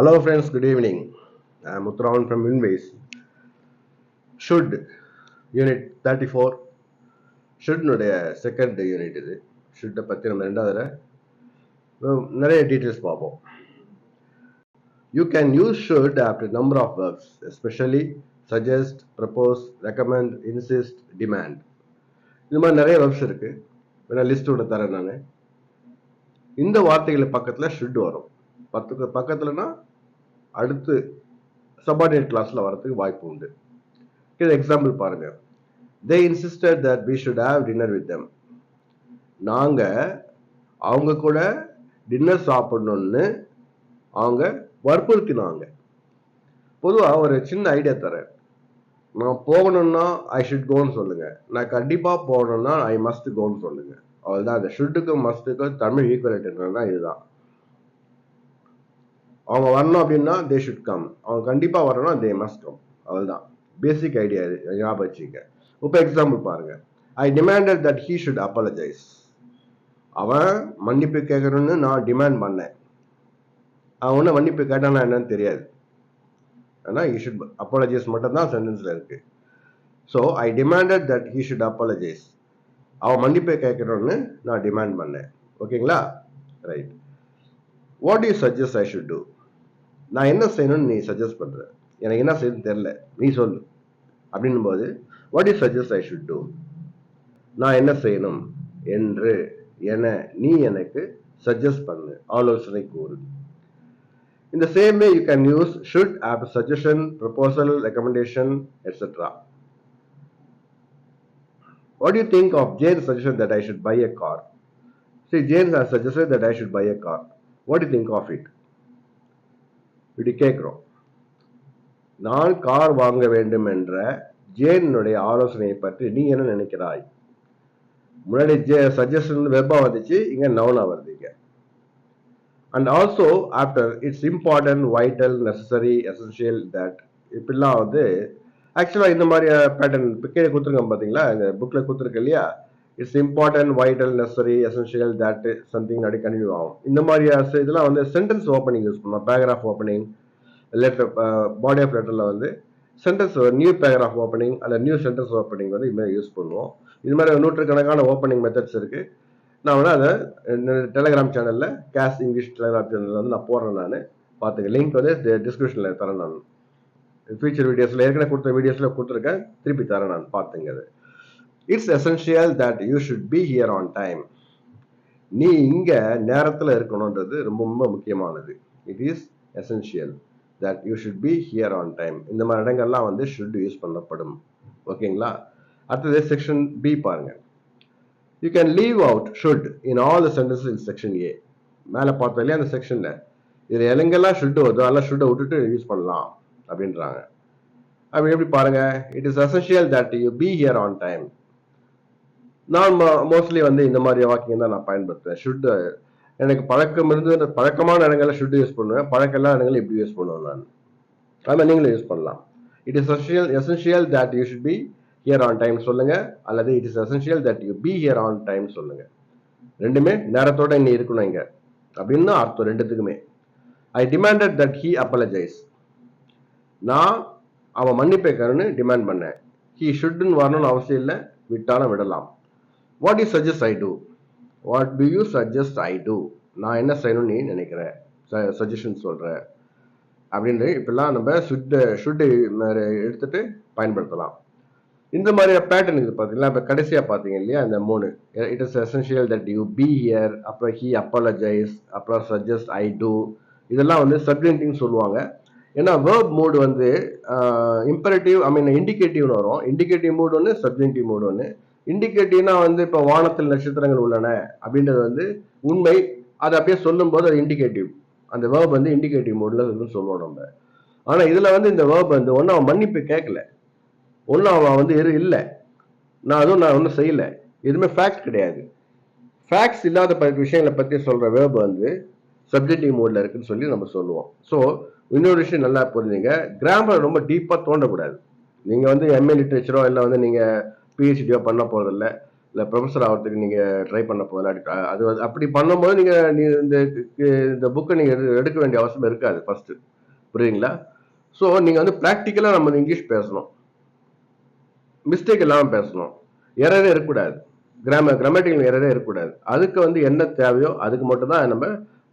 Hello friends, good evening. I am Uttaravan from unit Should unit 34 ஷுட்னுடைய second unit இது. ஷுட்டை பற்றி நம்ம ரெண்டாவது நிறைய டீட்டெயில்ஸ் பார்ப்போம். You can use should after number of verbs especially suggest propose recommend insist demand இது மாதிரி நிறைய வேர்ப்ஸ் இருக்குது வேணா லிஸ்ட் தரேன் நான். இந்த வார்த்தைகள் பக்கத்தில் ஷுட் வரும். பத்துக்கு பக்கத்துலனா அடுத்து சபார்டினேட் கிளாஸில் வரதுக்கு வாய்ப்பு உண்டு. இது எக்ஸாம்பிள் பாருங்க. They insisted that we should have dinner with them நாங்கள் அவங்க கூட டின்னர் சாப்பிடணும்னு அவங்க வற்புறுத்தினாங்க. பொதுவாக ஒரு சின்ன ஐடியா தரேன். நான் போகணும்னா ஐ ஷுட் கோன்னு சொல்லுங்க. நான் கண்டிப்பாக போகணும்னா ஐ மஸ்ட் கோன்னு சொல்லுங்க. அவ்வளோதான் அந்த ஷுட்டுக்கும் மஸ்ட்டுக்கும் தமிழ் ஈக்குவலேட்டுன்னா இதுதான். அவங்க வரணும் அப்படின்னா தே ஷுட் கம் அவங்க கண்டிப்பாக வரணும்னா தே மஸ்ட் கம் அவ்வளோதான் பேசிக் ஐடியா இது. ஞாபகம் வச்சுக்க இப்போ எக்ஸாம்பிள் பாருங்க. I demanded that he should apologise அவன் மன்னிப்பு கேட்கணும்னு நான் டிமாண்ட் பண்ணேன். அவன் ஒன்றும் மன்னிப்பு கேட்டானா என்னன்னு தெரியாது. ஆனால் ஹீ ஷுட் அப்பாலஜைஸ் மட்டும் தான் சென்டென்ஸில் இருக்கு. So I demanded that he should apologise அவன் மன்னிப்பை கேட்கணும்னு நான் டிமாண்ட் பண்ணேன். ஓகேங்களா? Right what you suggest I should do நான் என்ன செய்யணும்னு நீ சஜஸ்ட் பண்ற? எனக்கு என்ன செய்யணும்னு தெரில நீ சொல்லு. அப்படின்னும் போது what is suggest I should do நான் என்ன செய்யணும் என்று என நீ எனக்கு சஜஸ்ட் பண்ணு. ஆலோசனை கூறு. இந்த same way you can use should of suggestion proposal recommendation etcetera what you think of Jane suggestion that I should buy a car car? See, Jane has that I should buy a car what you think of it? இப்படி கேட்குறோம். நான் car வாங்க வேண்டும் என்ற ஜேனுடைய ஆலோசனையை பற்றி நீ என்ன நினைக்கிறாய்? முன்னாடி ஜே சஜஷன் வெப்பா வந்துச்சு இங்க நவுனா வருதுங்க and also after it's important vital necessary essential that இப்படிலாம் வந்து ஆக்சுவலாக இந்த மாதிரி பேட்டர்ன் பிக்கே கொடுத்துருக்கோம் பார்த்தீங்களா இந்த புக்கில் கொடுத்துருக்கு இல்லையா? It's important vital necessary essential that something அப்படி கண்டினியூ ஆகும் இந்த மாதிரி இதெல்லாம் வந்து சென்டென்ஸ் ஓப்பனிங் யூஸ் பண்ணலாம். Paragraph opening letter body of லெட்டரில் வந்து சென்டென்ஸ் நியூ பேராகிராஃப் ஓப்பனிங் அல்ல நியூ சென்டென்ஸ் ஓப்பனிங் வந்து இதுமாதிரி யூஸ் பண்ணுவோம். இது மாதிரி நூற்றுக்கணக்கான ஓப்பனிங் மெத்தட்ஸ் இருக்குது நான் வந்து அதை டெலிகிராம் சேனலில் கேஷ் இங்கிலீஷ் டெலிகிராம் சேனலில் வந்து நான் போடுறேன் நான். பார்த்துக்க. லிங்க் வந்து டிஸ்கிரிப்ஷனில் தரேன் நான். ஃபியூச்சர் வீடியோஸில் ஏற்கனவே கொடுத்த வீடியோஸில் கொடுத்துருக்கேன். திருப்பி தரேன் நான். பார்த்துங்க அது. It's essential that you should be here on time நீ இங்கே நேரத்தில் இருக்கணுன்றது ரொம்ப ரொம்ப முக்கியமானது. It is essential that you should be here on time இந்த மாதிரி இடங்கள்லாம் வந்து ஷுட் யூஸ் பண்ணப்படும். ஓகேங்களா? அடுத்தது செக்ஷன் பி பாருங்க. You can leave out should in all the sentence in section A மேலே பார்த்தோம் இல்லையா அந்த செக்ஷனில் இதில் எலங்கெல்லாம் ஷுட்டு வருதோ அதெல்லாம் ஷுட்டை விட்டுட்டு யூஸ் பண்ணலாம் அப்படின்றாங்க. அப்படி எப்படி பாருங்க? It is essential that you be here on time நான் மோஸ்ட்லி வந்து இந்த மாதிரி வாக்கிங் தான் நான் பயன்படுத்துவேன். ஷுட் எனக்கு பழக்கம் இருந்து பழக்கமான இடங்களில் ஷுட் யூஸ் பண்ணுவேன். பழக்கம் இல்லாத இடங்களில் இப்படி யூஸ் பண்ணுவேன் நான். அது நீங்களும் யூஸ் பண்ணலாம். It is essential essential that you should be here on time சொல்லுங்க. அல்லது it is essential that you be here on time சொல்லுங்க. ரெண்டுமே நேரத்தோட இன்னும் இருக்கணும் இங்க. அப்படின்னு அர்த்தம் ரெண்டுத்துக்குமே. I demanded that he apologise நான் அவன் மன்னிப்பேக்கணும்னு டிமாண்ட் பண்ணேன். ஹீ ஷுட்னு வரணும்னு அவசியம் இல்லை. விட்டாலும் விடலாம். What you suggest I do what do you suggest I do நான் என்ன செய்யணும்னு நீ நினைக்கிறேன் சஜஷன் சொல்கிறேன் அப்படின்னு இப்படிலாம் நம்ம சுட்டு ஷுட்டு எடுத்துட்டு பயன்படுத்தலாம். இந்த மாதிரி பேட்டர்ன் இது பார்த்தீங்களா? இப்போ கடைசியாக பார்த்தீங்க இல்லையா? இந்த மூணு. It is essential that you be here அப்புறம் ஹீ அப்பாலஜைஸ் அப்புறம் சஜஸ்ட் ஐ டூ இதெல்லாம் வந்து சப்ஜெக்டிங் சொல்லுவாங்க. ஏன்னா வேர்ப் மூடு வந்து இம்பரேட்டிவ் ஐ மீன் இண்டிகேட்டிவ்னு வரும். இண்டிகேட்டிவ் மூடு ஒன்று சப்ஜெக்டிவ் மூடு ஒன்று இண்டிகேட்டிவ்னா வந்து இப்போ வானத்தில் நட்சத்திரங்கள் உள்ளன அப்படின்றது வந்து உண்மை. அதை அப்படியே சொல்லும்போது அது இண்டிகேட்டிவ். அந்த வேர்ப் வந்து இண்டிகேட்டிவ் மோடில் வந்து சொல்லுவோம் நம்ம. ஆனால் இதில் வந்து இந்த வேர்ப் வந்து ஒன்றும் அவன் மன்னிப்பு கேட்கல. ஒன்றும் அவன் வந்து இரு இல்லை. நான் அதுவும் நான் ஒன்றும் செய்யலை. எதுவுமே ஃபேக்ட் கிடையாது. ஃபேக்ட்ஸ் இல்லாத ப விஷயங்களை பற்றி சொல்கிற வேர்ப் வந்து சப்ஜெக்டிவ் மோடில் இருக்குன்னு சொல்லி நம்ம சொல்லுவோம். ஸோ இன்னொரு விஷயம் நல்லா புரிஞ்சுங்க. கிராமர் ரொம்ப டீப்பாக தோண்டக்கூடாது நீங்கள் வந்து எம்ஏ லிட்ரேச்சரோ இல்லை வந்து நீங்கள் பிஹெச்டியோ பண்ண போகிறதில்ல இல்லை ப்ரொஃபஸர் ஆகிறதுக்கு நீங்கள் ட்ரை பண்ண போதில்ல அது அப்படி பண்ணும்போது நீங்கள் நீ இந்த இந்த புக்கை நீங்கள் எடுக்க வேண்டிய அவசியம் இருக்காது ஃபர்ஸ்ட் புரியுங்களா ஸோ நீங்கள் வந்து ப்ராக்டிக்கலாக நம்ம வந்து இங்கிலீஷ் பேசணும். மிஸ்டேக் இல்லாமல் பேசணும். எரரே இருக்கக்கூடாது. கிராம கிராமட்டிக்கல் எரரே இருக்கக்கூடாது. அதுக்கு வந்து என்ன தேவையோ அதுக்கு மட்டும் தான் நம்ம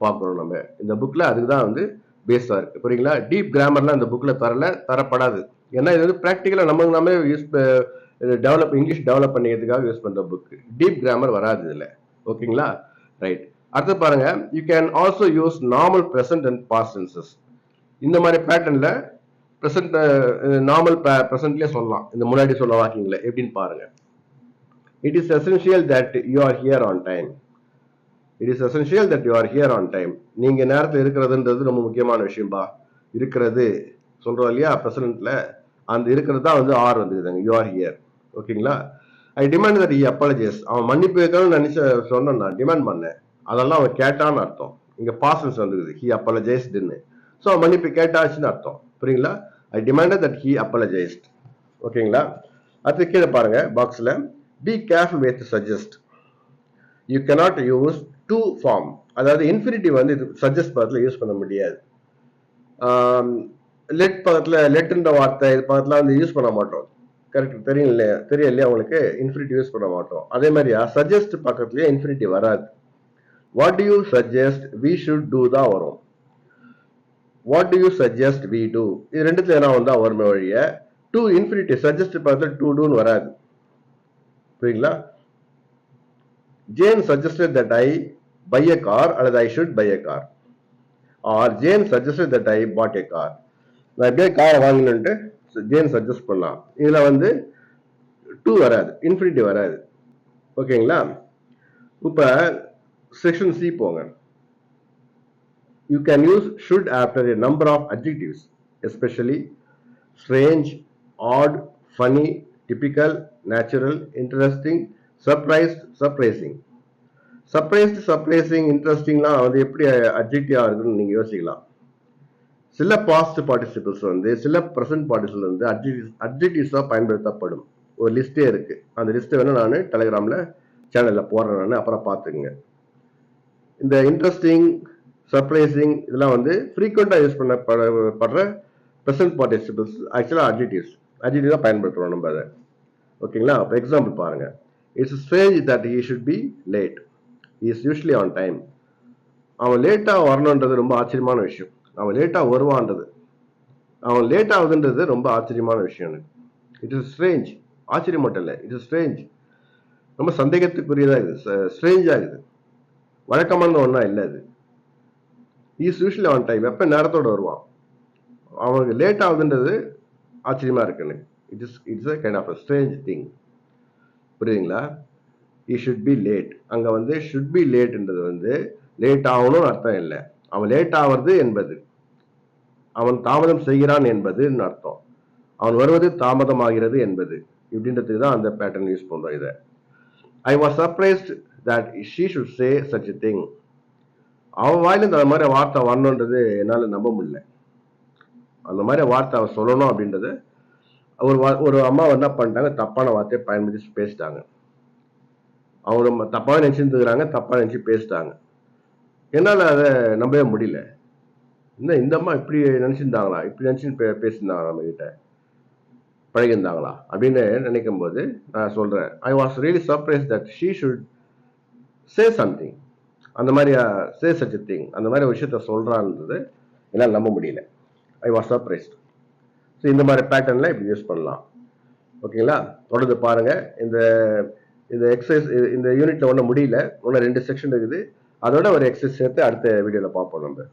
பார்க்குறோம் நம்ம. இந்த புக்கில் அதுக்கு தான் வந்து பேஸாக இருக்குது புரியுங்களா டீப் கிராமர்லாம் இந்த புக்கில் தரல தரப்படாது. ஏன்னா இது வந்து ப்ராக்டிக்கலாக நம்ம நாமே யூஸ் டெவலப் இங்கிலீஷ் டெவலப் பண்ணிக்கிறதுக்காக யூஸ் பண்ணுற புக் டீப் கிராமர் வராது இதில். ஓகேங்களா ரைட் அடுத்து பாருங்க you can also use normal present and past tenses இந்த மாதிரி பேட்டர்னில் ப்ரெசன்ட் நார்மல் ப்ரெசன்ட்லேயே சொல்லலாம். இந்த முன்னாடி சொன்ன வாக்கிங்கில் எப்படின்னு பாருங்க. It is essential that you are here on time it is essential that you are here on time நீங்கள் நேரத்தில் இருக்கிறதுன்றது ரொம்ப முக்கியமான விஷயம்பா. இருக்கிறது. சொல்கிறோம் இல்லையா? ப்ரெசன்ட்ல அந்த இருக்கிறது தான் வந்து ஆர் வந்துருக்குதுங்க யூ ஆர் ஹியர் ஓகேங்களா? I demand that he apologise அவன் மன்னிப்பு கேட்கணும்னு நினைச்ச சொன்னேன் நான். டிமாண்ட் பண்ணேன். அதெல்லாம் அவன் கேட்டான்னு அர்த்தம். இங்க பாசன்ஸ் வந்துருக்குது ஹி அப்பாலஜைஸ்டுன்னு ஸோ அவன் மன்னிப்பு கேட்டாச்சுன்னு அர்த்தம். புரியுங்களா? I demand that he apologised ஓகேங்களா? அடுத்து கீழே பாருங்க பாக்ஸில் be careful with suggest you cannot use to form அதாவது இன்ஃபினிட்டி வந்து இது சஜஸ்ட் பக்கத்தில் யூஸ் பண்ண முடியாது. லெட் பக்கத்தில் லெட்டுன்ற வார்த்தை இது பக்கத்தில் வந்து யூஸ் பண்ண மாட்டோம். கரெக்ட் தெரியும் இல்லையா தெரியும் இல்லையா உங்களுக்கு இன்ஃபினிட்டி யூஸ் பண்ண மாட்டோம். அதே மாதிரியா சஜஸ்ட் பக்கத்துலயே இன்ஃபினிட்டி வராது. What do you suggest we should do தான் வரும். What do you suggest we do இது ரெண்டுத்துல என்ன வந்தா வருமே வழிய டூ இன்ஃபினிட்டி சஜஸ்ட் பக்கத்தில் டூ டூன்னு வராது. புரியுங்களா Jane suggested that I buy a car அல்லது I should buy a car or Jane suggested that I bought a car நான் எப்படியே காரை வாங்கணுன்ட்டு ஜேன் சஜஸ்ட் பண்ணலாம். இதில் வந்து டூ வராது. இன்ஃபினிட்டி வராது. ஓகேங்களா இப்போ செக்ஷன் சி போங்க. You can use should after a number of objectives especially strange odd funny typical natural interesting surprised surprising surprised surprising இன்ட்ரெஸ்டிங்லாம் வந்து எப்படி அப்ஜெக்டிவாக இருக்குன்னு நீங்க யோசிக்கலாம். சில பாஸ்ட் பார்ட்டிசிபிள்ஸ் வந்து சில ப்ரெசன்ட் பார்ட்டிசிபிள் வந்து அட்ஜெக்டிவ்ஸாக பயன்படுத்தப்படும். ஒரு லிஸ்ட்டே இருக்கு. அந்த லிஸ்ட்டை வேணால் நான் டெலிகிராமில் சேனலில் போடுறேன் நான் அப்புறம் பார்த்துக்குங்க. இந்த இன்ட்ரெஸ்டிங் சர்ப்ரைசிங் இதெல்லாம் வந்து ஃப்ரீக்வெண்ட்டாக யூஸ் பண்ணப்படுற ப்ரெசன்ட் பார்ட்டிசிபிள்ஸ் ஆக்சுவலாக அட்ஜெக்டிவ்ஸ் அட்ஜெக்டிவ் தான் பயன்படுத்துகிறோம் நம்ம அதை. ஓகேங்களா? இப்போ எக்ஸாம்பிள் பாருங்க. It's strange that he should be late is usually on time அவன் லேட்டாக வரணுன்றது ரொம்ப ஆச்சரியமான விஷயம். அவன் லேட்டாக வருவான்றது. அவன் லேட் ஆகுதுன்றது ரொம்ப ஆச்சரியமான விஷயம் எனக்கு. இட் இஸ் ஸ்ட்ரேஞ்ச் ஆச்சரியம் மட்டும் இல்லை. இட் இஸ் ஸ்ட்ரேஞ்ச் ரொம்ப சந்தேகத்துக்குரியதாக இருக்குது ஸ்ட்ரேஞ்ச் ஆகுது வழக்கமான ஒன்றா இல்லை அது இஸ் யூஸ்வலி அவன் டைம் எப்போ நேரத்தோடு வருவான்? அவனுக்கு லேட் ஆகுதுன்றது ஆச்சரியமா இருக்கு எனக்கு. It is it's a kind of a strange thing புரியுதுங்களா? இ ஷுட் பி லேட் அங்கே வந்து ஷுட் பி லேட்ன்றது வந்து லேட் ஆகணும்னு அர்த்தம் இல்லை. அவன் லேட் ஆகிறது என்பது. அவன் தாமதம் செய்கிறான் என்பதுன்னு அர்த்தம்? அவன் வருவது தாமதமாகிறது என்பது. இப்படின்றதுக்கு தான் அந்த பேட்டர்ன் யூஸ் பண்றோம் இதை. I was surprised that she should say such thing அவன் வாயிலிருந்து அந்த மாதிரி வார்த்தை வரணுன்றது என்னால் நம்ப முடியல. அந்த மாதிரி வார்த்தை அவன் சொல்லணும் அப்படின்றது ஒரு வா- ஒரு அம்மா என்ன பண்ணிட்டாங்க? தப்பான வார்த்தையை பயன்படுத்தி பேசிட்டாங்க. அவங்க நம்ம தப்பாக நினச்சிருந்துக்கிறாங்க தப்பாக நினச்சி பேசிட்டாங்க. என்னால் அதை நம்பவே முடியல. என்ன இந்த அம்மா இப்படி நினச்சிருந்தாங்களா? இப்படி நினச்சி பே பேசியிருந்தாங்களா நம்மகிட்ட? பழகியிருந்தாங்களா? அப்படின்னு நினைக்கும் போது நான் சொல்கிறேன் I was really surprise that she should say something அந்த மாதிரி சே சச் திங் அந்த மாதிரி ஒரு விஷயத்த சொல்கிறான்றது என்னால் நம்ப முடியல. ஐ வாஸ் சர்ப்ரைஸ்ட் ஸோ இந்த மாதிரி பேட்டர்னில் இப்படி யூஸ் பண்ணலாம். ஓகேங்களா? தொடர்ந்து பாருங்கள் இந்த இந்த எக்ஸசைஸ் இந்த யூனிட்டில் ஒன்றும் முடியல. ஒன்று ரெண்டு செக்ஷன் இருக்குது. அதோட ஒரு எக்ஸசைஸ் சேர்த்து அடுத்த வீடியோவில் பார்ப்போம் நம்ம.